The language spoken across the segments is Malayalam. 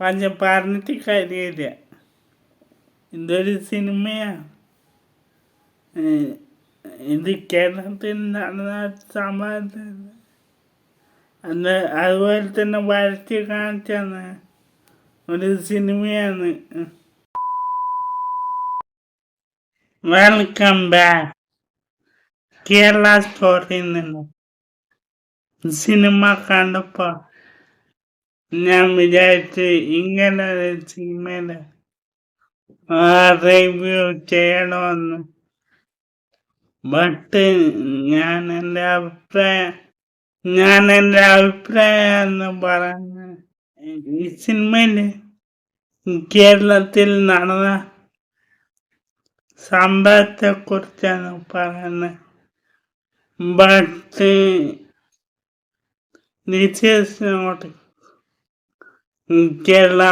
പക്ഷെ പറഞ്ഞിട്ട് കാര്യമില്ല. ഇതൊരു സിനിമയാണ് ഇത് കേരളത്തിൽ നടന്ന സംഭവത്തിൽ അന്ന് അതുപോലെ തന്നെ വരച്ച് കാണിച്ചാണ് ഒരു സിനിമയാണ്. വെൽക്കം ബാക്ക് കേരള സ്റ്റോറിയിൽ നിന്ന് സിനിമ കണ്ടപ്പോൾ ഞാൻ വിചാരിച്ച് ഇങ്ങനെ ഒരു സിനിമയുടെ റിവ്യൂ ചെയ്യണമെന്ന്. ബട്ട് ഞാൻ എന്റെ അഭിപ്രായം ഞാൻ എന്റെ അഭിപ്രായം എന്ന് പറഞ്ഞ ഈ സിനിമയിൽ കേരളത്തിൽ നടന്ന സംഭവത്തെ കുറിച്ചാണ് പറയുന്നത്. But this is not Kerala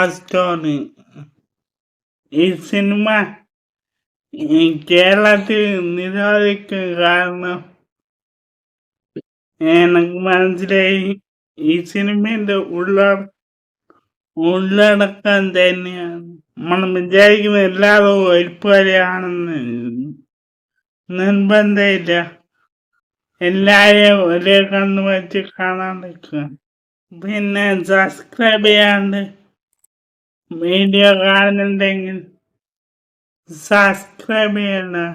ഈ സിനിമ കേരളത്തിൽ നിരോധിക്കാൻ കാരണം എനിക്ക് മനസ്സിലായി. ഈ സിനിമയുടെ ഉള്ള ഉള്ളടക്കം തന്നെയാണ്. നമ്മൾ വിചാരിക്കുന്ന എല്ലാവരും ഒരുപോലെയാണെന്ന് നിർബന്ധമില്ല. എല്ലാവരെയും ഒരേ കണ്ണു വെച്ച് കാണാൻ പറ്റുക പിന്നെ സബ്സ്ക്രൈബ് ചെയ്യാണ്ട് വീഡിയോ കാണുന്നുണ്ടെങ്കിൽ സബ്സ്ക്രൈബ് ചെയ്യണം